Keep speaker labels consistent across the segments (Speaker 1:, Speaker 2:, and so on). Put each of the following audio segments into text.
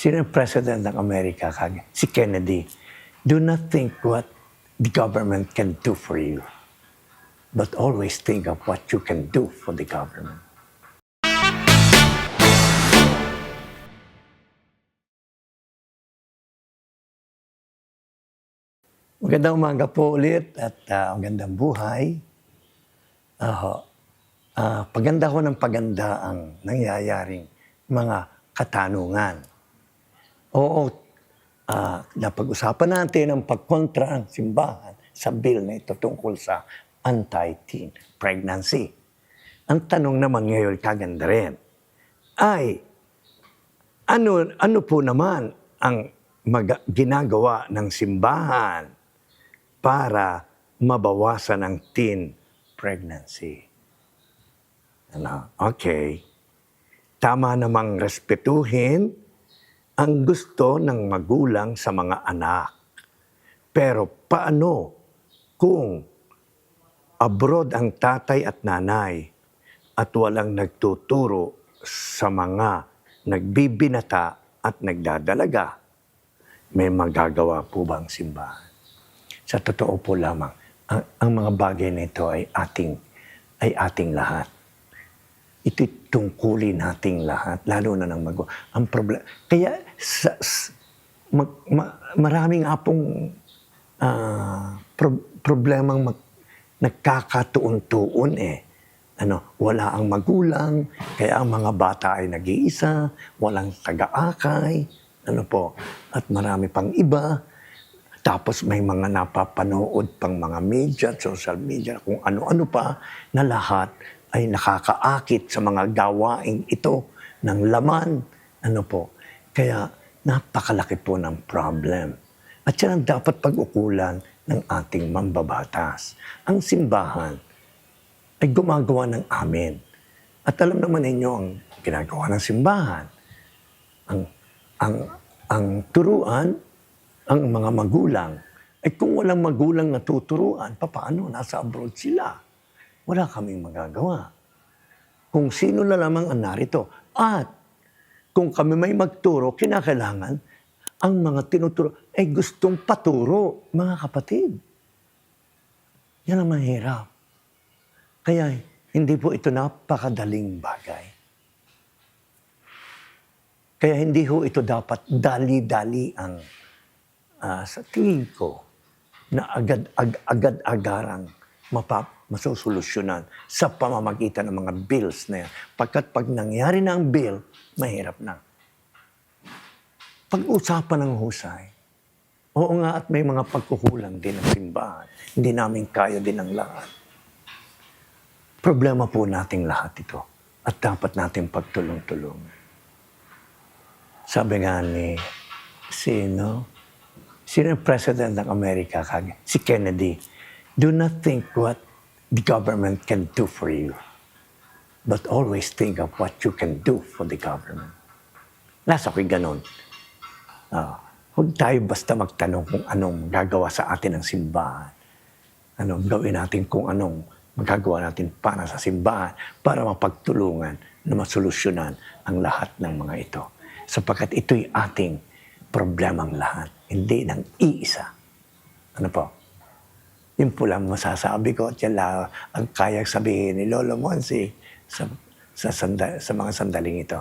Speaker 1: Sino yung President ng Amerika? Si Kennedy. Do not think what the government can do for you, but always think of what you can do for the government. Magandang umaga po ulit at ah, magandang buhay. Aho. Ah, paganda ko ng paganda ang nangyayaring mga katanungan. Oo, ah, napag-usapan natin ang pagkontra ng simbahan sa bill na ito tungkol sa anti-teen pregnancy. Ang tanong naman ngayon, kaganda rin, ay ano, ano po naman ang mag- ginagawa ng simbahan para mabawasan ang teen pregnancy? Ano? Okay. Tama namang respetuhin ang gusto ng magulang sa mga anak. Pero paano kung abroad ang tatay at nanay at walang nagtuturo sa mga nagbibinata at nagdadalaga? May magagawa po bang simbahan? Sa totoo po lamang, ang, ang mga bagay na ito ay ating, ay ating lahat ito'y tungkulin nating lahat, lalo na ng mag Ang problema, kaya sa, s- mag, ma- maraming apong ah, pro- problemang mag, nagkakatuon-tuon eh. Ano, wala ang magulang, kaya ang mga bata ay nag-iisa, walang taga-akay, ano po, at marami pang iba. Tapos may mga napapanood pang mga media, social media, kung ano-ano pa, na lahat ay nakakaakit sa mga gawaing ito ng laman. Ano po. Kaya napakalaki po ng problem. At yan ang dapat pag-ukulan ng ating mambabatas. Ang simbahan ay gumagawa ng amin. At alam naman ninyo ang ginagawa ng simbahan. Ang, ang, ang turuan, ang mga magulang, ay kung walang magulang na tuturuan, paano? Nasa abroad sila. Wala kaming magagawa. Kung sino na lamang ang narito. At kung kami may magturo, kinakailangan ang mga tinuturo ay gustong paturo, mga kapatid. Yan ang mahirap. Kaya hindi po ito napakadaling bagay. Kaya hindi ho ito dapat dali-dali ang ah, sa tingin ko na agad ag, agad-agarang mapap masusolusyonan sa pamamagitan ng mga bills na yan. Pagkat pag nangyari na ang bill, mahirap na. Pag-usapan ng husay, oo nga at may mga pagkukulang din ng simbahan. Hindi namin kaya din ang lahat. Problema po nating lahat ito at dapat natin pagtulong-tulong. Sabi nga ni sino? Sino yung President ng Amerika? Si Kennedy. Do not think what the government can do for you, but always think of what you can do for the government. Nasa ko'y ganun. Ah, huwag tayo basta magtanong kung anong gagawa sa atin ng simbahan. Anong gawin natin kung anong magagawa natin para sa simbahan para mapagtulungan na masolusyonan ang lahat ng mga ito. Sapagkat ito'y ating problemang lahat, hindi ng iisa. Ano po? Yun po lang masasabi ko at yan lang ang kayang sabihin ni Lolo Monsi sa, sa, sanda, sa mga sandaling ito.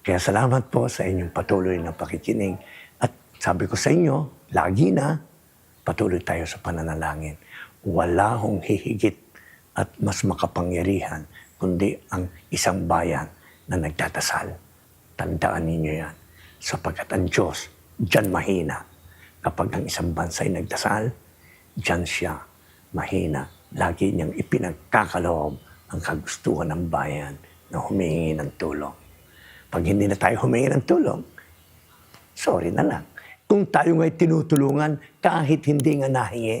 Speaker 1: Kaya salamat po sa inyong patuloy na pakikinig. At sabi ko sa inyo, lagi na, patuloy tayo sa pananalangin. Wala hong hihigit at mas makapangyarihan kundi ang isang bayan na nagdadasal. Tandaan ninyo yan. Sapagkat ang Diyos, dyan mahina. Kapag ang isang bansa ay nagdasal, dyan siya mahina. Lagi niyang ipinagkakaloob ang kagustuhan ng bayan na humingi ng tulong. Pag hindi na tayo humingi ng tulong, sorry na lang. Kung tayo nga'y tinutulungan, kahit hindi nga nahingi,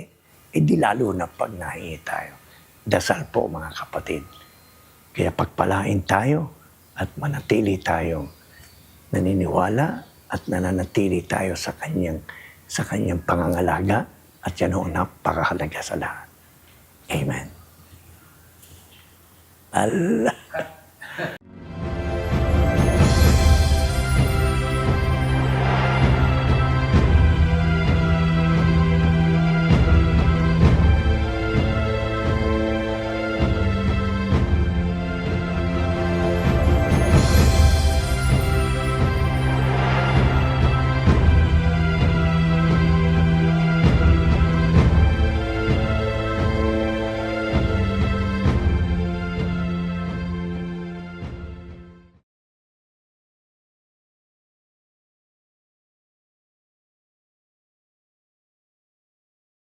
Speaker 1: edi lalo na pag nahingi tayo. Dasal po mga kapatid. Kaya pagpalain tayo at manatili tayong naniniwala at nananatili tayo sa kanyang sa kanyang pangangalaga at yan ho napakahalaga sa lahat. Amen. Allah.